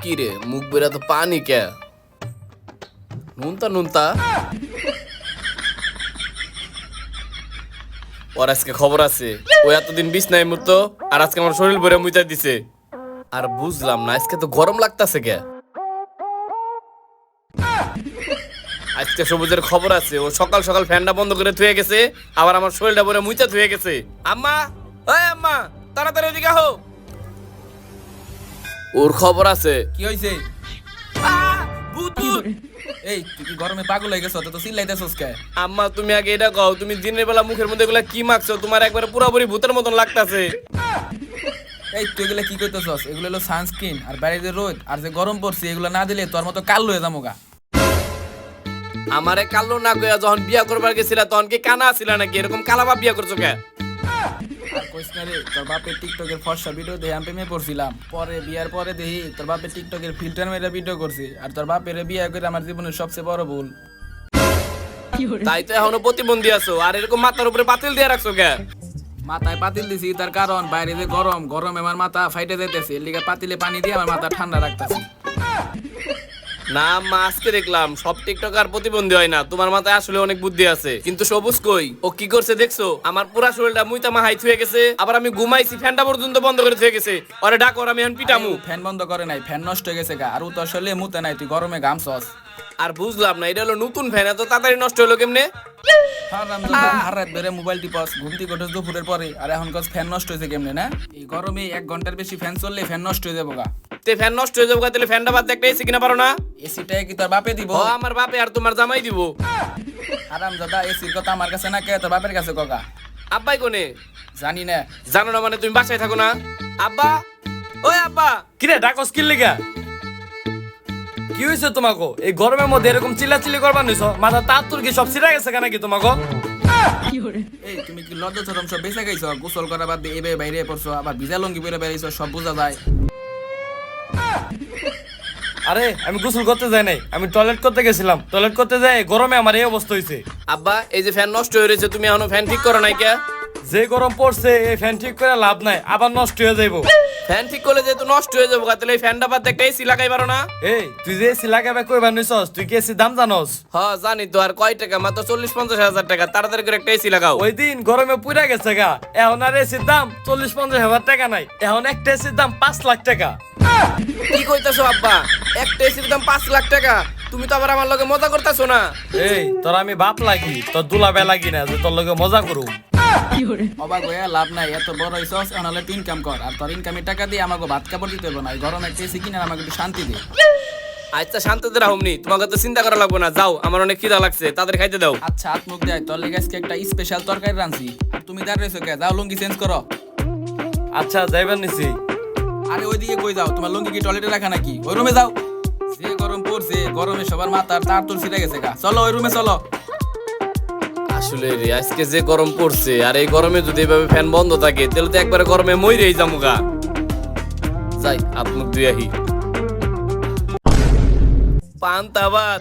কি রে মুখ বেরা তো পানি কে? নুনতা নুনতা? ওর আজকে খবর আছে। এতদিন মতো আর আজকে আমার শরীর ভরে মুইতা দিছে। আর বুঝলাম না, আজকে তো গরম লাগতাছে কে? আজকে সবুজের খবর আছে, ও সকাল সকাল ফ্যানটা বন্ধ করে থুয়ে গেছে, আবার আমার শরীরটা ভরে মুইতা থুয়ে গেছে। আম্মা, ওই আম্মা! তাড়াতাড়ি এদিকে আহো। ওর খবর আছে। কি হইছে। এই তুই কি গরমে পাগল হয়ে গেছ তো চিল্লাইতেছস কে? আম্মা তুমি আগে এটা কও তুমি দিনের বেলা মুখের মধ্যে এগুলা কি মাখছো? তোমার একবারে পুরোপুরি ভূতের মতন লাগতাছে। এই তুই এগুলা কি করতেছস এগুলো হলো সানস্ক্রিন আর বাইরে যে রোদ আর যে গরম পড়ছে এগুলো না দিলে তোর মতো কাল হয়ে যাব গা। আমারে কালো না কইয়া যখন বিয়া করবার গেছিলা তখন কি কানা ছিল নাকি? এরকম কালাবা বিয়া করছ কে? আর কইস না রে তোর বাপের টিকটকের ফর্সা ভিডিও দেখে আমি প্রেমে পড়ছিলাম। পরে বিয়ার পরে দেখি তোর বাপের টিকটকের ফিল্টার মেরে ভিডিও করছি আর তোর বাপের বিয়ে করে আমার জীবনের সবচেয়ে বড় ভুল। তাই তো এখনও প্রতিবন্ধী আছো আর এরকম মাথার উপরে পাতিল দিয়ে রাখছো কে? মাথায় পাতিল দিছি তার কারণ বাইরে যে গরম গরমে আমার মাথা ফাইটে যেতেছে লিগে পাতিলে পানি দিয়ে আমার মাথা ঠান্ডা রাখতেছি। না মা দেখলাম সব টিকটকার প্রতিবন্ধী হয় না। তোমার মাথায় আসলে অনেক বুদ্ধি আছে। কিন্তু সবুজ কই? ও কি করছে দেখছ? আমার পুরা শরীরটা মুইতা মাহাই থুয়ে গেছে। আবার আমি ঘুমাইছি, ফ্যানটা পর্যন্ত বন্ধ করে থুয়ে গেছে। আরে ডাক আমি এখন পিটামু। ফ্যান বন্ধ করে নাই, ফ্যান নষ্ট হয়ে গেছে গা। আর ও তো আসলে মুতে নাই, তুই গরমে গামছস আর বুঝলাম না এটা হলো নতুন ফ্যান এত তাড়াতাড়ি নষ্ট হলো কেমনে? মোবাইল টিপস দুপুরের পরে আর এখন ফ্যান নষ্ট হয়েছে কেমনে না? এই গরমে এক ঘণ্টার বেশি ফ্যান চললে ফ্যান নষ্ট হয়ে যাব গা। তে ফ্যান নষ্ট হয়ে যাব গা, তাহলে ফ্যানটা বাদ দিয়ে একটা এসি কিনা পারো না? এসিটা কি তোর বাপে দিব? ও আমার বাপে আর তোমার জামাই দিব। আরাম দাদা এসির কথা আমার কাছে না কে তোর বাপের কাছে কগা আব্বাই কোনে? জানি না। জানো না মানে তুমি বাসায় থাকো না? আব্বা ওই আব্বা। কিরে ডাকস কি লিগা কি হয়েছে তোমাকে? এই গরমের মধ্যে এরকম চিল্লাচিল্লি করবার নিছ? মাথা তার তোর কি সব ছিঁড়া গেছে কেন কি তোমাকে? এই তুমি কি লজ্জা চরম সব বেঁচে গেছো? গোসল করা বাদ দিয়ে এবে বাইরে পড়ছো আবার ভিজা লঙ্গি পরে বেরিয়েছো সব বোঝা যায়। আরে আমি গোসল করতে যাই নাই। আমি টয়লেট করতে গেছিলাম। টয়লেট করতে যাই গরমে আমার এই অবস্থা হয়েছে আব্বা এই যে ফ্যান নষ্ট হয়ে রয়েছে তুমি এখনও ফ্যান ঠিক করো নাই কে? যে গরম পড়ছে এই ফ্যান ঠিক করে লাভ নাই আবার নষ্ট হয়ে যাইবো। ফ্যান ঠিক করলে যেহেতু নষ্ট হয়ে যাব তাহলে এই ফ্যানটা বাদ দিয়ে একটা এসি লাগাই পারো না। এই তুই যে এসি লাগাবে কইবার নিছস? তুই কি এসি দাম জানস? হ জানি তো আর কয় টাকা? মাত্র চল্লিশ পঞ্চাশ হাজার টাকা। তাড়াতাড়ি করে একটা এসি লাগাও। ওই দিন গরমে পুরা গেছে গা। এখন আর এসির দাম চল্লিশ পঞ্চাশ হাজার টাকা নাই। এখন একটা এসির দাম পাঁচ লাখ টাকা। কি কইতাছো আব্বা? একটা এসির দাম পাঁচ লাখ টাকা। তুমি তো আবার আমার লগে মজা করতেছো না। এই তোর আমি বাপ লাগি তোর দুলাবে লাগি না যে তোর লগে মজা করুম। অবাক হয়ে লাভ নাই এত বড় হইছস এখন হলে তুই ইনকাম কর আর তোর ইনকামের টাকা দিয়ে আমাকে ভাত কাপড় দিতে হবে না এই গরমে একটা এসি কিনে আমাকে একটু শান্তি দে। আচ্ছা শান্তিতে রাহুমনি তোমাকে তো চিন্তা করা লাগবে না যাও আমার অনেক খিদা লাগছে তাদের খাইতে দাও। আচ্ছা হাত মুখ দেয় তোর লেগে আজকে একটা স্পেশাল তরকারি রাঁধছি। আর তুমি দাঁড়িয়েছো কে? যাও লুঙ্গি চেঞ্জ করো। আচ্ছা যাইবার নিছি। আরে ওইদিকে কই যাও? তোমার লুঙ্গি কি টয়লেটে রাখা নাকি? ওই রুমে যাও। যে গরম পড়ছে, গরমে সবার মাথার তার ছিঁড়ে গেছে গা। চলো, ওই রুমে চলো। আসলে আজকে যে গরম পড়ছে, আর এই গরমে যদি এভাবে ফ্যান বন্ধ থাকে, তাহলে তো একবারে গরমে মইরেই যামুগা যাই দুই আহি। পান্তাবাদ।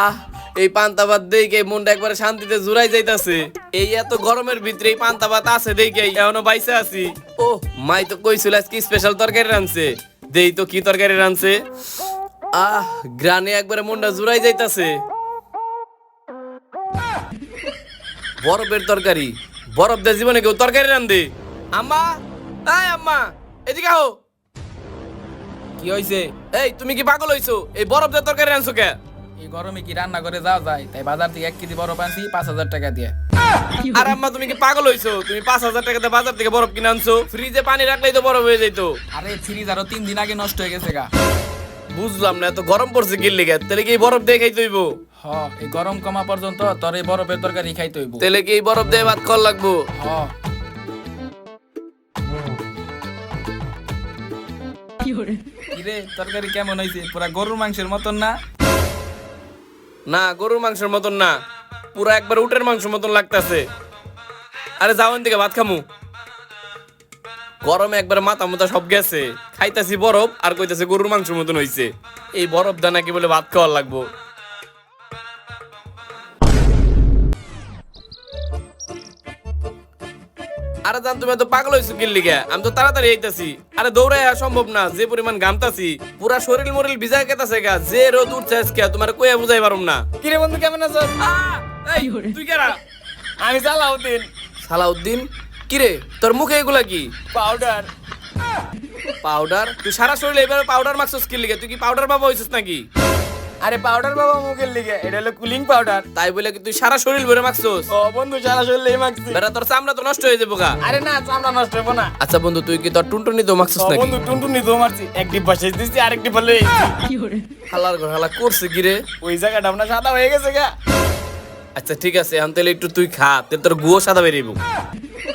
আহ, এই পান্তাবাদ দেখে মনটা একবারে শান্তিতে জুড়াই যাইতাছে। এই এত গরমের ভিতরে এই পান্তাবাদ আছে দেখে এখনও বাইসে আছি। ও মাই তো কইছিল আজকে স্পেশাল তরকারি রানছে দেই তো কি তরকারি রানছে আহ গ্রানে একবারে মনটা জুড়াই যাইতাছে। বরফের তরকারি বরফ দিয়ে জীবনে কেউ তরকারি রান্ধে। আম্মা এই আম্মা এদিকে আও কি হইছে? এই তুমি কি পাগল হইছো? এই বরফ দিয়ে তরকারি রান্ধছো কে? এই গরমে কি রান্না করে যাওয়া যায়? তাই বাজার থেকে এক কেজি বরফ আনছি পাঁচ হাজার টাকা দিয়ে। আর আম্মা তুমি কি পাগল হইছো? তুমি পাঁচ হাজার টাকাতে বাজার থেকে বরফ কিনে আনছো? ফ্রিজে পানি রাখলেই তো বরফ হয়ে যাইতো। আরে ফ্রিজ আরও তিন দিন আগে নষ্ট হয়ে গেছে গা। বুঝলাম না এত গরম পড়ছে গিল্লি গে তাহলে কি এই বরফ দিয়ে খাইতে হইব? হ এই গরম কমা পর্যন্ত তোর এই বরফের তরকারি খাইতে হইব। তাহলে কি এই বরফ দিয়ে ভাত খাওয়া লাগবো? হ। কিরে তরকারি কেমন হইছে? পুরা গরুর মাংসের মতন না? না গরুর মাংসের মতন না। পুরা একবার উটের মাংসের মতন লাগতাছে। আরে যাওয়ান দিকে ভাত খামু। গরমে একবার মাথা মাথা সব গেছে। খাইতাছি বরফ আর কইতাছে গরুর মাংসের মতন হইছে। এই বরফ দা নাকি বলে ভাত খাওয়ার লাগবো। আরে জান তুমি তো পাগল হইছো কিল লিগে আমি তো তাড়াতাড়ি আইতাছি। আরে আসা সম্ভব না যে পরিমাণ ঘামতাছি। পুরা শরীর মরিল ভিজা কেতাছে গা যে রোদ উঠছে আজকে তোমার কইয়া বুঝাই পারুম না। কিরে বন্ধু কেমন আছো? তুই কেরা? আমি সালাউদ্দিন। সালাউদ্দিন? কিরে তোর মুখে এগুলা কি? পাউডার পাউডার তুই সারা শরীরে এবারে পাউডার মাখছিস কি লিগে? তুই কি পাউডার বাবা হইছিস নাকি? আরে পাউডার বাবা মুখের লিগে এটা হলো কুলিং পাউডার তাই বলে কি তুই সারা শরীর ভরে মাখছিস? ও বন্ধু সারা শরীরে মাখছি। বেটা তোর চামড়া তো নষ্ট হয়ে যাব গা। আরে না চামড়া নষ্ট হব না। আচ্ছা বন্ধু তুই কি তোর টুনটুনি তো মাখছিস নাকি? বন্ধু টুনটুনি তো মারছি। এক ডিব্বা শেষ দিচ্ছি আরেক ডিব্বা লই আইছি। হালার ঘর হালা করছে কি রে ওই জায়গাটা আপনার সাদা হয়ে গেছে গা। আচ্ছা ঠিক আছে এখন তাহলে একটু তুই খা তাহলে তোর গুয়ো সাদা বেরিয়ে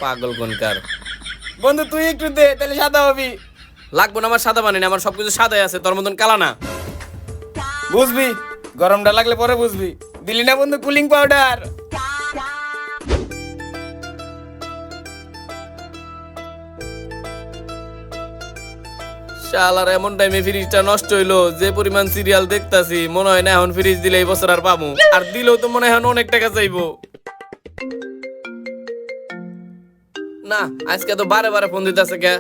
পাগল কোনকার? বন্ধু, তুই একটু দে, তাহলে সাদা হবি। লাগবো না, আমার সাদা বানিয়ে আমার সবকিছু সাদাই আছে, তোর মতন কালা না। বুঝবি, গরমটা লাগলে পরে বুঝবি। দিলি না বন্ধু কুলিং পাউডার? শালার, এমন টাইমে ফ্রিজটা নষ্ট হইল, যে পরিমাণ সিরিয়াল দেখতাছি, মনে হয় না এখন ফ্রিজ দিলে এই বছর আর পাবো আর দিলেও তো মনে হয় অনেক টাকা চাইব। না আজকে তো বারে বারে ফোন দিতেছে কে?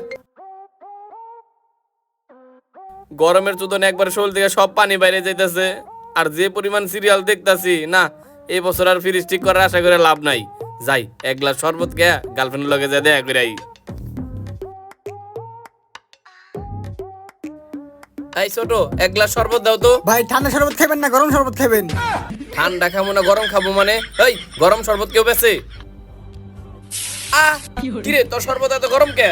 গরমের চোদন একবার শোল থেকে সব পানি বাইরে যাইতেছে। আর যে পরিমাণ সিরিয়াল দেখতাছি না এই বছর আর ফ্রিজ ঠিক করার আশা করে লাভ নাই। যাই এক গ্লাস শরবত কে গার্লফ্রেন্ডের লগে যা দেখা করে এই ছোট এক গ্লাস শরবত দাও তো। ভাই ঠান্ডা শরবত খাবেন না গরম শরবত খাবেন ঠান্ডা খাব না গরম খাব মানে? এই গরম শরবত কেউ বেছে? আহ কিরে তোর শরবত এত গরম কে?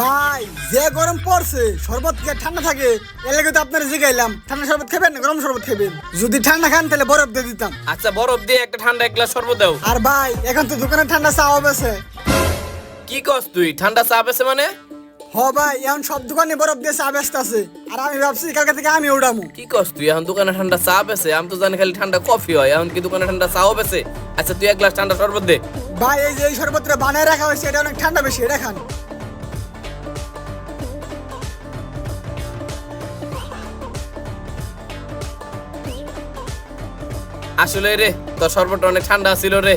ভাই যে গরম পড়ছে শরবত কে ঠান্ডা থাকে? লাগে তো আপনার জিগাইলাম ঠান্ডা শরবত খাবেন না গরম শরবত খাবেন? যদি ঠান্ডা খান তাহলে বরফ দিয়ে দিতাম। আচ্ছা বরফ দিয়ে একটা ঠান্ডা এক গ্লাস শরবত দাও। আর ভাই এখন তো দোকানে ঠান্ডা চা হবে কি কস তুই ঠান্ডা চা হবে মানে? হ ভাই এখন সব দোকানে বরফ দিয়ে চা ব্যস্ত আছে। আর আমি ভাবছি কালকে থেকে আমি কি কস তুই? এখন দোকানে ঠান্ডা চা বেছে আমি তো জানি খালি ঠান্ডা কফি হয় এখন কি দোকানে ঠান্ডা চাও বেছে? আচ্ছা তুই এক গ্লাস ঠান্ডা শরবত দে। ভাই এই যে এই শরবতটা বানায় রাখা হয়েছে এটা অনেক ঠান্ডা বেশি এটা খান। আসলে রে তোর শরবতটা অনেক ঠান্ডা ছিল রে।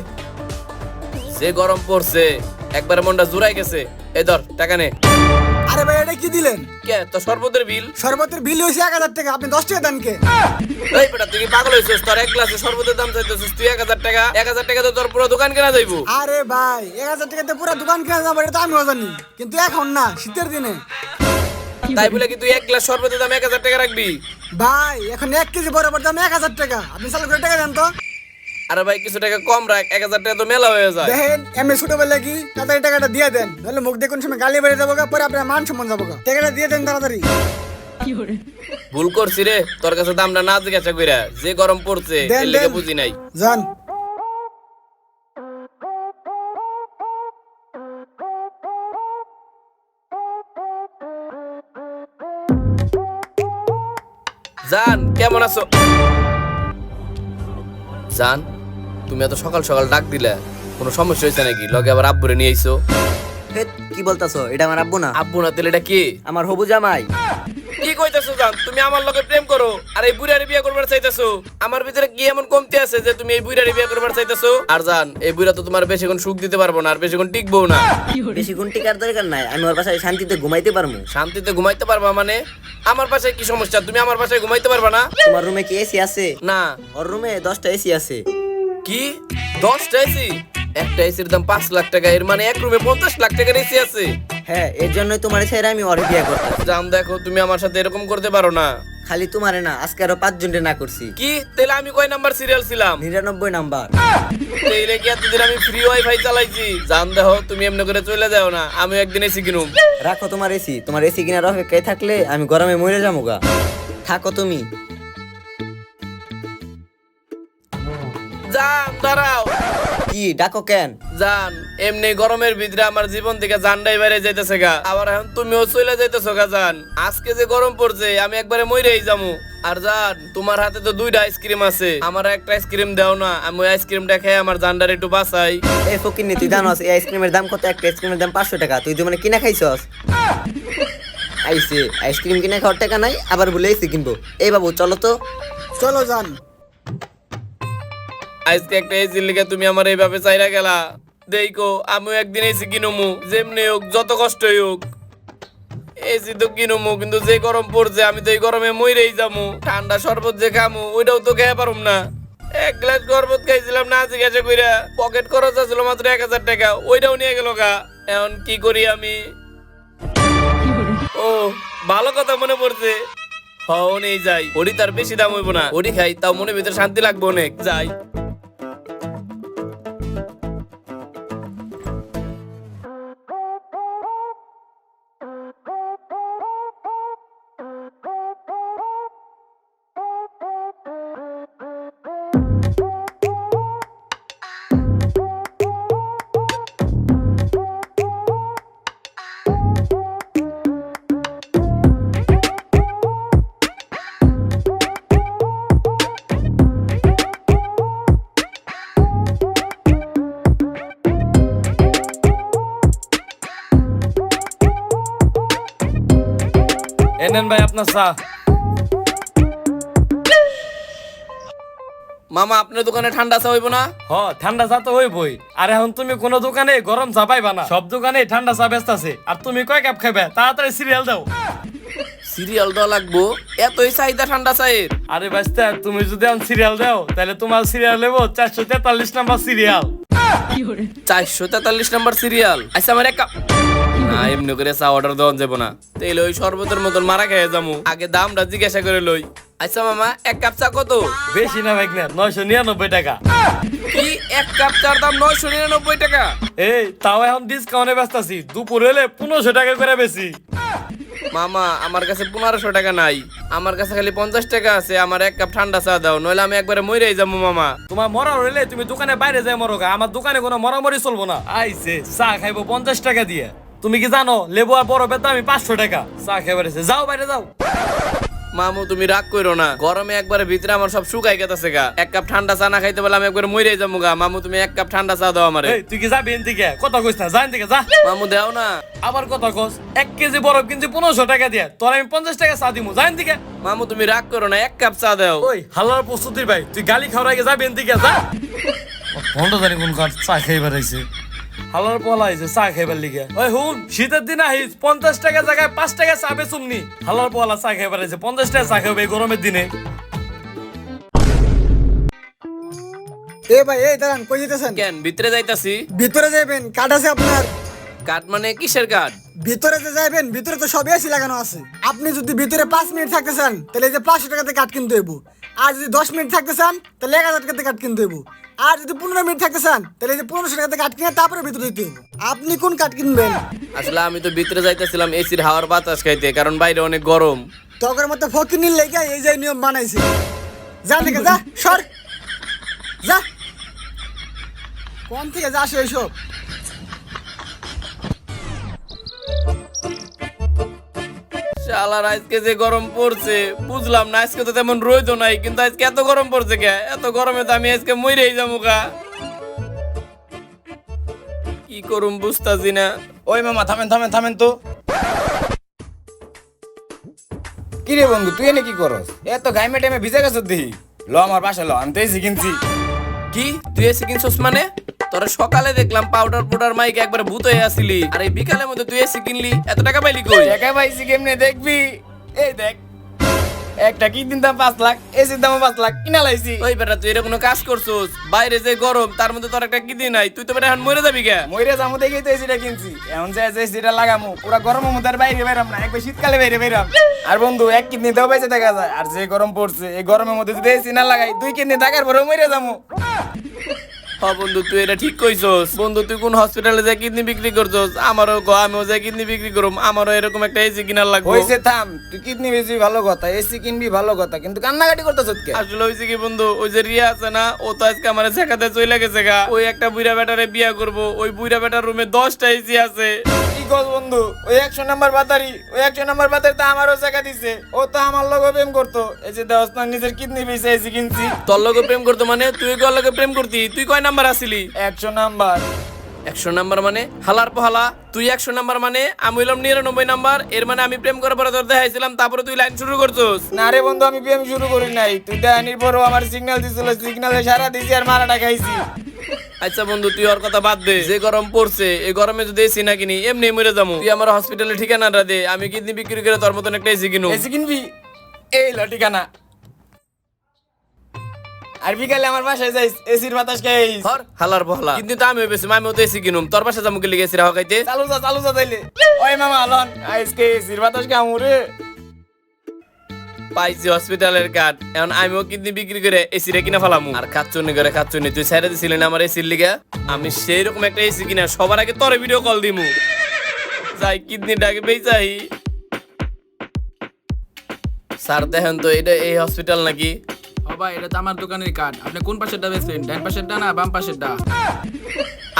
যে গরম পড়ছে একবারে মনটা জুড়াই গেছে। এই ধর টাকা নে। এটা কি দিলেন? কে? তোর শরবতের বিল। শরবতের বিল হয়েছে এক হাজার টাকা আপনি দশ টাকা দেন কে? এই বেটা তুই কি পাগল হয়েছিস তোর এক গ্লাসে শরবতের দাম চাইতেছিস তুই এক হাজার টাকা। এক হাজার টাকা তো তোর পুরো দোকান কেনা যাইবো। আরে ভাই এক হাজার টাকাতে পুরো দোকান কিনে যাব এটা তো আমিও জানি। কিন্তু এখন না শীতের দিনে। তাই বলে কি তুই এক গ্লাস শরবতের দাম এক হাজার টাকা রাখবি? ভাই এখন এক কেজি বরাবর দাম এক হাজার টাকা। আপনি চালু করে টাকা দেন তো। আরে ভাই কিছু টাকা কম রাখ এক হাজার টাকা তো মেলা হয়ে যায়। দেখেন এমনি ছোট বেলা কি? তাড়াতাড়ি টাকাটা দিয়ে দেন নাহলে মুখ দিয়ে কোন সময় গালি বেড়ে যাব গা, পরে আপনার মান সম্মান যাব গা। টাকাটা দিয়ে দেন তাড়াতাড়ি। ভুল করছি রে তোর কাছে দামটা না জিজ্ঞাসা কইরা যে গরম পড়ছে এর লেগে বুঝি নাই। যান। জান কেমন আছো? জান তুমি এত সকাল সকাল ডাক দিলে কোনো সমস্যা হয়েছে নাকি? লগে আবার আব্বুরে নিয়ে আইছো। হেৎ, কি বলতাছো? এটা আমার আব্বু না। আব্বু না তেলে এটা কি? আমার হবু জামাই। কি কইতেছো জান? তুমি আমার লগে প্রেম করো আর এই বুড়ারে বিয়ে করবার চাইতেছো। আমার ভিতরে কি এমন কমতি আছে যে তুমি এই বুড়ারে বিয়ে করবার চাইতেছো? আর জান এই বুড়া তো তোমার বেশিক্ষণ সুখ দিতে পারব না আর বেশিক্ষণ টিকবো না। বেশি গুণ টিকার দরকার নাই আমি ওর বাসায় শান্তিতে ঘুমাইতে পারব। শান্তিতে ঘুমাইতে পারবা মানে? আমার বাসায় কি সমস্যা? তুমি আমার বাসায় ঘুমাইতে পারবা না? তোমার রুমে কি এসি আছে? না। ওর রুমে দশটা এসি আছে। কি? দশটা এসি একটা এসির দাম পাঁচ লাখ টাকা এর মানে এক রুমে পঞ্চাশ লাখ টাকার এসি আছে। হ্যাঁ এর জন্যই তোমার ছেড়ে আমি ওর বিয়ে করতাম জান দেখো তুমি আমার সাথে এরকম করতে পারো না। খালি তোমারে না আজকে আরও পাঁচজনকে না করছি। কি? তাহলে আমি কয় নাম্বার সিরিয়াল ছিলাম? নিরানব্বই নাম্বার। তাইলে কি এতদিন আমি ফ্রি ওয়াইফাই চালাইছি? জান দেখো তুমি এমনি করে চলে যাও না আমি একদিন এসি কিনুম। রাখো তোমার এসি তোমার এসি কিনার অপেক্ষায় থাকলে আমি গরমে মরে যাব গা থাকো তুমি। জান দাঁড়াও। কি ডাকো কেন? জান এমনি গরমের ভিতরে আমার জীবন থেকে জানটাই বাইরে যাইতেছে গা। আবার এখন তুমিও চলে যাইতেছো গা জান আজকে যে গরম পড়ছে আমি একবারে মইরেই যামু। আর জান তোমার হাতে তো দুইটা আইসক্রিম আছে। আমার একটা আইসক্রিম দাও না আমি ওই আইসক্রিমটা খেয়ে আমার জানটার একটু বাঁচাই। এই ফকির তুই জানোস এই আইসক্রিমের দাম কত? একটা আইসক্রিমের দাম পাঁচশো টাকা। তুই তো মানে কিনা খাইছস? আইসে আইসক্রিম কিনে খাওয়ার টাকা নাই আবার বলে এসি কিনবো। এই বাবু চলো তো। চলো যান। আজকে একটা এসির লিগে তুমি আমার এইভাবে চাইরা গেলা। দেখো, আমিও একদিন এসি কিনমু, যেমনি হোক, যত কষ্টই হোক। এসি তো কিনমু, কিন্তু যে গরম পড়ছে, আমি তো এই গরমে মইরেই যামু। ঠান্ডা শরবত যে খামু, ওইটাও তো খেয়ে পারুম না। এক গ্লাস শরবত খাইছিলাম না জিজ্ঞাসা কইরা। পকেট খরচ আছিল মাত্র এক হাজার টাকা, ওইটাও নিয়ে গেল গা। এখন কি করি আমি? ও, ভালো কথা মনে পড়ছে। হও, নেই, যাই। ওরি তার বেশি দাম হইব না। ওরি খাই, তাও মনে ভিতরে শান্তি লাগবে অনেক। যাই। চা মামা আপনার দোকানে ঠান্ডা চা হইব না? হ ঠান্ডা চা তো হইবই। আর এখন তুমি কোন দোকানে গরম চা পাইবা না। সব দোকানে ঠান্ডা চা ব্যস্ত আছে। আর তুমি কয় কাপ খাইবে? তাড়াতাড়ি সিরিয়াল দাও। সিরিয়াল দেওয়া লাগবো? এতই চাহিদা ঠান্ডা চায়ের। আরে বাস্তা তুমি যদি এখন সিরিয়াল দাও তাহলে তোমার সিরিয়াল নেব চারশো তেতাল্লিশ নাম্বার সিরিয়াল। চারশো তেতাল্লিশ নাম্বার সিরিয়াল। আচ্ছা আমার এক কাপ না এমনি করে চা অর্ডার দেওয়া যাব না। তাইলে ওই শরবতের মতন মারা খেয়ে যাব। আগে দামটা জিজ্ঞাসা করে লই। আচ্ছা মামা এক কাপ চা কত? বেশি না ভাই না নয়শো নিরানব্বই টাকা। কি এক কাপ চার দাম নয়শো নিরানব্বই টাকা? এই তাও এখন ডিসকাউন্টে ব্যস্ত আছি। দুপুর হলে পনেরোশো টাকা করে বেশি। মামা আমার কাছে পনেরোশো টাকা নাই। আমার কাছে খালি পঞ্চাশ টাকা আছে আমার এক কাপ ঠান্ডা চা দাও নইলে আমি একবারে মরেই যাব মামা। তোমার মরা হইলে তুমি দোকানে বাইরে যাই মরো। আমার দোকানে কোনো মরামরি চলবো না। আইসে চা খাইবো পঞ্চাশ টাকা দিয়ে। তুমি কি জানো লেবু আর বরফের দাম আমি পাঁচশো টাকা? চা খাইবার এসে যাও বাইরে যাও। মামু তুমি রাগ করো না। গরমে একবারে ভিতরে আমার সব শুকাই গেছে গা। এক কাপ ঠান্ডা চা না খাইতে বলে আমি একবারে মরেই যাব গা। মামু তুমি এক কাপ ঠান্ডা চা দাও আমারে। তুই কি যাবি এনদিকে কথা কইস না যা এনদিকে যা। মামু দেও না। আবার কথা কস এক কেজি বরফ কিনছি পনেরোশো টাকা দিয়ে। তোর আমি পঞ্চাশ টাকা চা দিমু। যা এনদিকে মামু তুমি রাগ করো না এক কাপ চা দাও। ওই হালার প্রস্তুতির ভাই। তুই গালি খাওয়ার আগে যাবি এনদিকে যা। ঘণ্টা জানি কোন কার চা খাইবার আইছে হালার পলা আইছে চা খাইবার লিগে। ওই হুন শীতের দিন আহিস পঞ্চাশ টাকা জায়গায় পাঁচ টাকা চা বেচুমনি হালার পলা চা খাইবার আইছে পঞ্চাশ টাকা চা খাইবে গরমের দিনে। এ ভাই এই দাঁড়ান কই যেতেছেন কেন ভিতরে যাইতাছি। ভিতরে যাবেন কাঠ আছে আপনার। কাঠ মানে কিসের কাঠ? ভিতরে যে যাবেন ভিতরে তো সব এসি লাগানো আছে। আপনি যদি ভিতরে পাঁচ মিনিট থাকতে চান তাহলে এই যে পাঁচশো টাকাতে কাঠ কিনতে হইব। আর যদি দশ মিনিট থাকতে চান তাহলে এক হাজার টাকাতে কাঠ কিনতে হইব। আর যদি পনেরো মিনিট থাকতে চান তাহলে যে পনেরোশো টাকাতে কাঠ কিনে তারপরে ভিতরে দিতে। আপনি কোন কাঠ কিনবেন? আসলে আমি তো ভিতরে যাইতেছিলাম এসির হাওয়ার বাতাস খাইতে কারণ বাইরে অনেক গরম। তখন মতো ফকিনির লেগে এই যে নিয়ম বানাইছে। যা দেখে যা সর। যা। কোন থেকে যা আসো এইসব? শালার আজকে যে গরম পড়ছে বুঝলাম না আজকে তো তেমন রোদ নাই কিন্তু আজকে এত গরম পড়ছে কে? এত গরমে তো আমি আজকে মরেই যাব গা কি করুম বুঝতাছি না। ওই মামা থামেন থামেন থামেন তো। কি রে বন্ধু তুই এনে কি করস? এত গাইমে টাইমে ভিজে গেছ দেখি। ল আমার বাসা ল আমি তো এসে কিনছি। কি? তুই এসে কিনছস মানে? তোরা সকালে দেখলাম পাউডার পাউডার মাইক একবার ভূত হয়ে আসিলি। আর এই বিকালের মধ্যে তুই এসে কিনলি এত টাকা পাইলি কই? একা পাইছি কেমনে দেখবি? এই দেখ একটা কি দিন দাম পাঁচ লাখ এসির দাম পাঁচ লাখ কিনা লাইছি। ওই বেটা তুই এরকম কোনো কাজ করছস? বাইরে যে গরম তার মধ্যে তোর একটা কিদি নাই তুই তো বেটা এখন মরে যাবি কে মইরে যামু দেখেই তো এসিটা কিনছি। এখন যে যে এসিটা লাগামু পুরা গরমের মধ্যে আর বাইরে বেরাম না একবার শীতকালে বাইরে বেরাম। আর বন্ধু এক কিডনি দেওয়া বেঁচে দেখা যায়। আর যে গরম পড়ছে এই গরমের মধ্যে যদি এসি না লাগাই দুই কিডনি থাকার পরেও মরে যামু হ বন্ধু তুই এটা ঠিক কইছস। বন্ধু তুই কোন হসপিটালে যে কিডনি বিক্রি করছস? আমারও গো আমিও যে কিডনি বিক্রি করুম আমারও এরকম একটা এসি কিনার লাগবে। হইছে থাম। তুই কিডনি বেশি ভালো কথা এসি কিনবি ভালো কথা কিন্তু কান্নাকাটি করতেছ কে আসলে হয়েছে কি বন্ধু ওই যে রিয়া আছে না ও তো আজকে আমার শেখাতে চলে গেছে গা। ওই একটা বুইরা বেটারে বিয়া করব ওই বুইরা বেটার রুমে দশটা এসি আছে। কি কর বন্ধু ওই একশো নাম্বার বাতারি ওই একশো নাম্বার বাতারি তো আমারও শেখা দিছে ও তো আমার লগে প্রেম করতো। এই যে দেওয়াস নিজের কিডনি বেশি এসি কিনছি। তোর লগে প্রেম করতো মানে তুই কয় লগে প্রেম করতি? তুই কয় নাম্বার আসিলি? একশো নাম্বার। একশো নাম্বার মানে? হালার পহালা তুই একশো নাম্বার মানে? আমি হইলাম নিরানব্বই নাম্বার এর মানে আমি প্রেম করার পরে তোর দেখাইছিলাম তারপরে তুই লাইন শুরু করছস। না রে বন্ধু আমি প্রেম শুরু করি নাই। তুই দেখানির পরও আমার সিগন্যাল দিছিল সিগন্যালে সারা দিছি আর মারাটা খাইছি। আচ্ছা বন্ধু তুই ওর কথা বাদ দে। যে গরম পড়ছে এই গরমে যদি এসি না কিনি এমনি মরে যাব। তুই আমার হসপিটালে ঠিকানাটা দে আমি কিডনি বিক্রি করে তোর মতন একটা এসি কিনু। এসি কিনবি? এই ল ঠিকানা। আর বিকালে আমার বাসায় যাইস এসির বাতাস খাইস হর হালার বহলা। কিন্তু তো আমি বেশি আমি তো এসি কিনুম। তোর গেলে গেছি রাহা খাইতে? চালু যা চালু যা তাইলে। ওই মামা আলন আজকে এসির বাতাস খামু রে। পাইছি হসপিটালের কার্ড এখন আমিও কিডনি বিক্রি করে এসি রে কিনা ফেলামু। আর খাচ্চুনি করে তুই ছেড়ে দিছিলি না আমার এসির লিগা? আমি সেই রকম একটা এসি কিনা সবার আগে তোরে ভিডিও কল দিমু। যাই কিডনিটাকে বেচাই। স্যার দেখেন তো এটা এই হসপিটাল নাকি? ভাই এটা তো আমার দোকানের কার্ড আপনি কোন পাশেরটা বেচছেন ডান পাশেরটা না বাম পাশেরটা?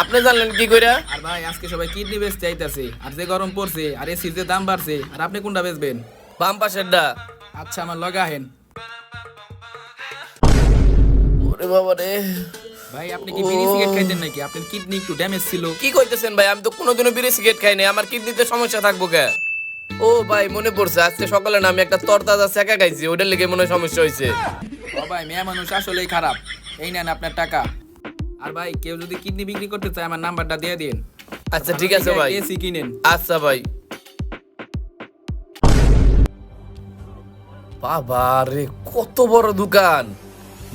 আপনি জানলেন কি কইরা? আর ভাই আজকে সবাই কিডনি বেচতে আইতাছে। আর যে গরম পড়ছে আর এসির যে দাম বাড়ছে আর আপনি কোনটা বেচবেন? বাম পাশেরটা। আচ্ছা আমার লগা আহেন। ওরে বাবা রে। ভাই আপনি কি বিড়ি সিগারেট খাইতেন নাকি? আপনার কিডনি একটু ড্যামেজ ছিল। কি কইতেছেন ভাই? আমি তো কোনোদিনও বিড়ি সিগারেট খাই নাই। আমার কিডনিতে সমস্যা থাকব কে? ও ভাই মনে পড়ছে। আজকে সকালে না আমি একটা তরতাজা সেকা খাইছি। ওটার লেগে মনে হয় সমস্যা হয়েছে ও ভাই মেয়ে মানুষ আসলেই খারাপ। এই নেন আপনার টাকা। আর ভাই কেউ যদি কিডনি বিক্রি করতে চায় আমার নাম্বারটা দিয়ে দিন। আচ্ছা ঠিক আছে ভাই। এসি কিনেন। আচ্ছা ভাই। বাবা রে কত বড় দোকান।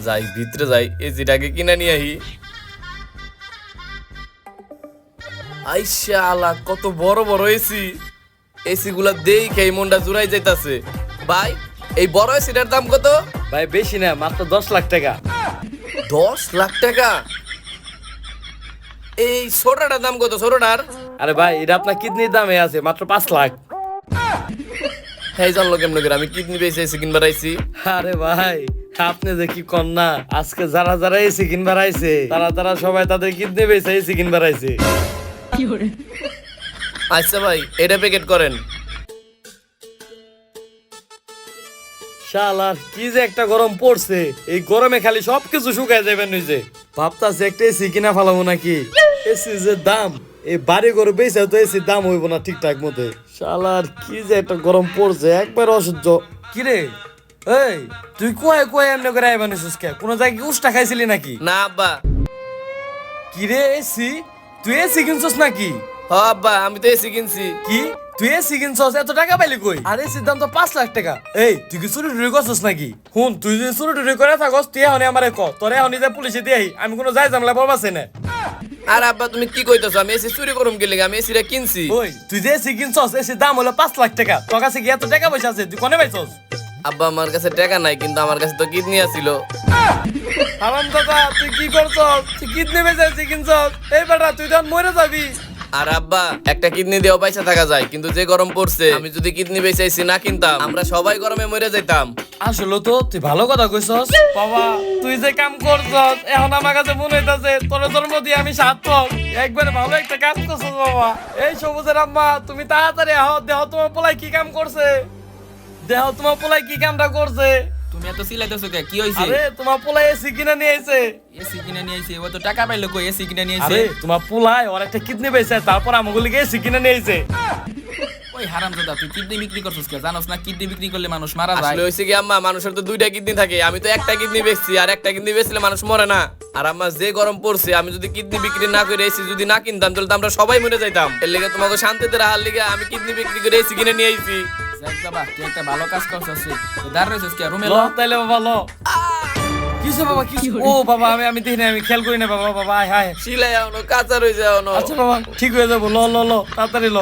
যাই ভিতরে যাই এসিটাকে কিনে নিয়ে আহি। আইসা আলা কত বড় বড় এসি। এসি গুলা দেখে এই মনটা জুড়াই যাইতাছে। ভাই এই বড় এসিটার দাম কত? ভাই বেশি না মাত্র দশ লাখ টাকা। দশ লাখ টাকা? এই ছোটটার দাম কত ছোটটার? আরে ভাই এটা আপনার কিডনির দামে আছে মাত্র পাঁচ লাখ। হ্যাঁ জানলো কেমন করে আমি কিডনি পেয়েছি এসি কিনবার আইছি। আরে ভাই আপনি যে কি কন্যা আজকে যারা যারা এসি কিনবার আইছে তারা তারা সবাই তাদের কিডনি বেছে এসি কিনবার আইছে। আচ্ছা ভাই এটা প্যাকেট করেন। শালার কি যে একটা গরম পড়ছে। এই গরমে খালি সবকিছু শুকায় যাবেন নিজে। ভাবতাছে একটা এসি কিনা ফেলাবো নাকি? এসি যে দাম এই বাড়ি ঘর বেচে তো এসির দাম হইব না ঠিকঠাক মতে। শালার কি যে একটা গরম পড়ছে একবার অসহ্য। কি রে এই তুই কয়ে কয়ে এমনি করে আইবা নিছিস কোনো জায়গায় উষ্টা খাইছিলি নাকি? না আব্বা। কি রে এসি? তুই এসি কিনছস নাকি? হ আব্বা আমি তো এসি কিনছি। কি? তুই এসি কিনছস এত টাকা পাইলি কই? আর দাম তো পাঁচ লাখ টাকা। এই তুই কি চুরি টুরি করছস নাকি? হুন তুই যদি চুরি টুরি করে থাকস তুই এখন আমারে ক। তোরে এখন যে পুলিশে দিয়ে আমি কোনো যাই জামলা বলবাসি না আর আব্বা তুমি কি কইতেছো? আমি এসি চুরি করুম গেলে আমি এসিটা কিনছি। ওই তুই যে এসি কিনছস এসির দাম হলো পাঁচ লাখ টাকা। তোর কাছে কি এত টাকা পয়সা আছে? তুই কোনে পাইছস? আব্বা আমার কাছে টাকা নাই কিন্তু আমার কাছে তো কিডনি আছিল। হারাম দাদা তুই কি করছস? তুই কিডনি বেচে এসি কিনছস এই বেটা তুই তখন মরে যাবি। আর আব্বা, একটা কিডনি দিয়েও পয়সা থাকা যায়, কিন্তু যে গরম পড়ছে, আমি যদি কিডনি বেচে এসি না কিনতাম, আমরা সবাই গরমে মরে যাইতাম। আসলে তো, তুই ভালো কথা কইছস। বাবা, তুই যে কাম করছস, এখন আমার কাছে মনে হইতাছে, তোর জন্ম দিয়ে আমি সার্থক। একবার ভালো একটা কাজ করছস, বাবা। এই সবুজের আম্মা, তুমি তাড়াতাড়ি আহ দেহ তোমার পোলাই কি কাম করছে? দেহ তোমার পোলাই কি কামটা করছে? তুমি এত সিলাইতেছো কে? কি হইছে? আরে তোমার পোলাই এসি কিনে নিয়ে আইছে। এসি কিনে নিয়ে আইছে ও তো টাকা পাইলো কই এসি কিনে নিয়ে আইছে? আরে তোমার পোলাই ওর একটা কিডনি তারপর এসি কিনে নিয়ে আইছে। ওই তুই কিডনি বিক্রি করছিস কে? জানোস না কিডনি বিক্রি করলে মানুষ মারা যায়? আসলে কি আম্মা মানুষের তো দুইটা কিডনি থাকে। আমি তো একটা কিডনি বেচছি আর একটা কিডনি বেচলে মানুষ মরে না। আর আম্মা যে গরম পড়ছে আমি যদি কিডনি বিক্রি না করে এসি যদি না কিনতাম তাহলে তো আমরা সবাই মরে যাইতাম। এর লেগে তোমাকে শান্তিতে রাহার লিগে আমি কিডনি বিক্রি করে এসি কিনে নিয়ে আইছি। যাক বাবা তুই একটা ভালো কাজ করছিস দাঁড় রইছিস কে রুমে ল তাইলে বাবা ল। কিসে বাবা কিছু ও বাবা আমি আমি দেখি আমি খেয়াল করি না বাবা বাবা আয় হায় শিলাই এখনও কাঁচা রয়েছে এখনও। আচ্ছা বাবা ঠিক হয়ে যাব ল ল ল তাড়াতাড়ি ল।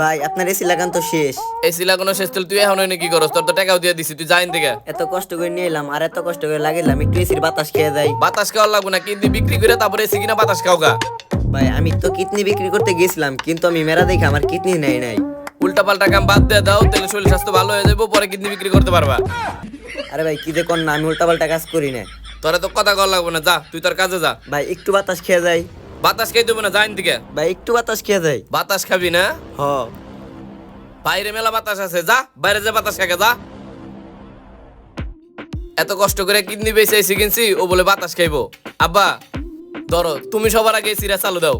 ভাই আপনার এসি লাগান তো শেষ। এসি লাগানো শেষ তুই এখন এনে কি করস? তোর তো টাকাও দিয়ে দিছি তুই যাইন থেকে এত কষ্ট করে নিয়ে এলাম আর এত কষ্ট করে লাগিলাম একটু এসির বাতাস খেয়ে যাই। বাতাস খাওয়া লাগবে না কিন্তু বিক্রি করে তারপরে এসি কিনা বাতাস খাও গা ভাই আমি তো কিডনি বিক্রি করতে গেছিলাম কিন্তু আমি মেরা দেখে আমার কিডনি নেই নাই। উল্টা পাল্টা কাম বাদ দিয়ে দাও তাহলে শরীর স্বাস্থ্য ভালো হয়ে যাব পরে কিডনি বিক্রি করতে পারবা। আরে ভাই কি যে কর না আমি উল্টাপাল্টা কাজ করি না। তোরা তো কথা কল লাগবে না যা তুই তোর কাজে যা। ভাই একটু বাতাস খেয়ে যাই। বাতাস খাই দেবো না যাইন দিকে ভাই একটু বাতাস খেয়ে যাই। বাতাস খাবি না? হ। বাইরে মেলা বাতাস আছে যা বাইরে যে বাতাস খাকে যা। এত কষ্ট করে কিডনি বেঁচে এসে কিনছি ও বলে বাতাস খাইবো। আব্বা ধরো তুমি সবার আগে সিরা চালু দাও।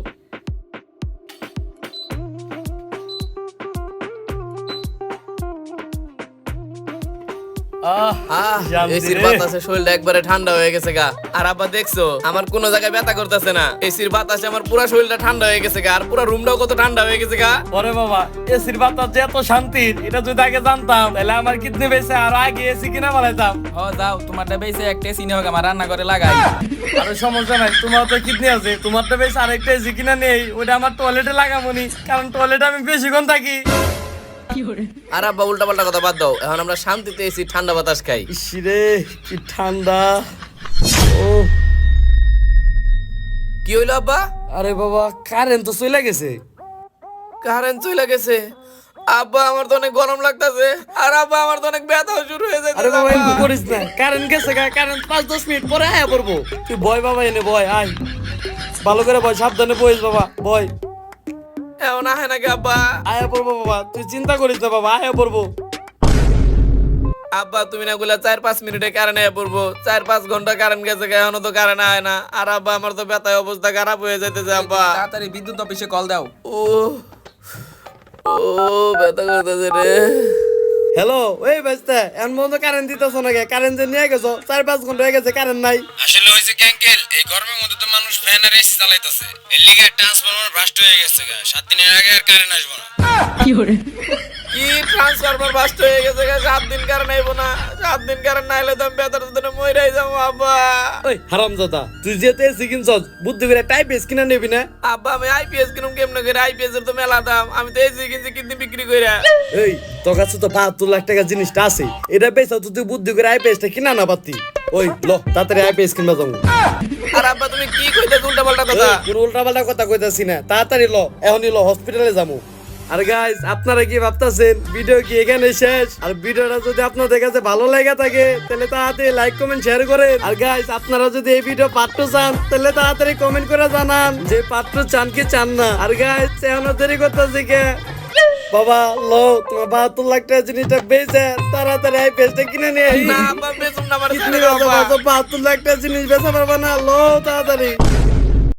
এসির বাতাসে শরীরটা একবারে ঠান্ডা হয়ে গেছে গা। আর আব্বা দেখছ আমার কোনো জায়গায় ব্যথা করতেছে না। এসির বাতাসে আমার পুরো শরীরটা ঠান্ডা হয়ে গেছে গা আর পুরো রুমটাও কত ঠান্ডা হয়ে গেছে গা। ওরে বাবা এসির বাতাস যে এত শান্তির এটা যদি আগে জানতাম তাহলে আমার কিডনি বেঁচে আর আগে এসি কিনা বানাইতাম। হ যাও তোমারটা বেশি একটা সিনে হোক আমার রান্না করে লাগাই। আরে সমস্যা নাই তোমার তো কিডনি আছে তোমারটা বেশ আরেকটা এসি কিনা নেই ওটা আমার টয়লেটে লাগাবো নি কারণ টয়লেটে আমি বেশিক্ষণ থাকি। আর আব্বা উল্টা পাল্টা কথা বাদ দাও। এখন আমরা শান্তিতে এসি ঠান্ডা বাতাস খাই। কি ঠান্ডা। ও। কি হইল আব্বা? আরে বাবা কারেন্ট তো চলে গেছে। কারেন্ট চলে গেছে। আব্বা আমার তো অনেক গরম লাগতাছে। আর আব্বা আমার তো অনেক ব্যথাও শুরু হয়ে যাচ্ছে আরে বাবা এমনি করিস না। কারেন্ট গেছে গা কারেন্ট পাঁচ দশ মিনিট পরে আয়া পড়ব। তুই ভয় বাবা এনে ভয় আয়। ভালো করে ভয় সাবধানে বইস বাবা ভয়। এখন আহে নাকি আব্বা। আয়া পড়ব বাবা তুই চিন্তা করিস না বাবা আয়া পড়ব। আব্বা তুমি না গুলা চার পাঁচ মিনিটে কারেন্ট আয়া পড়ব। চার পাঁচ ঘণ্টা কারেন্ট গেছে এখনও তো কারেন্ট আয় না। আর আব্বা আমার তো ব্যথায় অবস্থা খারাপ হয়ে যাইতেছে আব্বা। তাড়াতাড়ি বিদ্যুৎ অফিসে কল দাও। ও ও ব্যথা করতেছে রে। হ্যালো ওই বেস্তে এমন বন্ধ কারেন্ট দিতেছ না কে কারেন্ট যে নিয়ে গেছো চার পাঁচ ঘণ্টা হয়ে গেছে কারেন্ট নাই। আসলে হয়েছে এই গরমের মধ্যে তো মানুষ ফ্যান আর এসি চালাইতেছে। এর লিগে ট্রান্সফরমার ব্রাস্ট হয়ে গেছে সাত দিনের আগে আর কারেন্ট আসব না। কি ট্রান্সফরমার বাস্ট হয়ে গেছে সাত দিন কারেন্ট আইবো না সাত দিন কারেন্ট না আইলে তো আমি ব্যথার জন্য মইরাই যাব আব্বা। ওই হারাম দাদা তুই যেতে এসি কিনছস বুদ্ধি করে টাইপ এস কিনা নিবি না? আব্বা আমি আইপিএস কিনুম কেমনে করে? আইপিএস এর তো মেলা দাম আমি তো এসি কিনছি কিনতে বিক্রি কইরা। এই তোর কাছে তো বাহাত্তর লাখ টাকা জিনিসটা আছে এটা বেচা তো তুই বুদ্ধি করে আইপিএসটা কিনা না পারতি ওই ল তাড়াতাড়ি আইপিএস কিনবা যাব। আর আব্বা তুমি কি কইতেছ উল্টা পাল্টা কথা উল্টা পাল্টা কথা কইতাছি না তাড়াতাড়ি ল এখনই ল হসপিটালে যাব। আর গাইস আপনারা কি ভাবতাছেন? ভিডিও কি এখানে শেষ? আর ভিডিওটা যদি আপনাদের কাছে ভালো লেগে থাকে তাহলে তাড়াতাড়ি লাইক কমেন্ট শেয়ার করেন। আর গাইস আপনারা যদি এই ভিডিও পার্ট চান তাহলে তাড়াতাড়ি কমেন্ট করে জানান যে টু চান কি চান না। আর গাইস এখনও দেরি করতেছি কে? বাবা লো তোমার বাহাত্তর লাখ টাকা জিনিসটা বেচে তাড়াতাড়ি এই পেজটা কিনে নিয়ে বাহাত্তর লাখ টাকা জিনিস বেচা পারবা না লো তাড়াতাড়ি।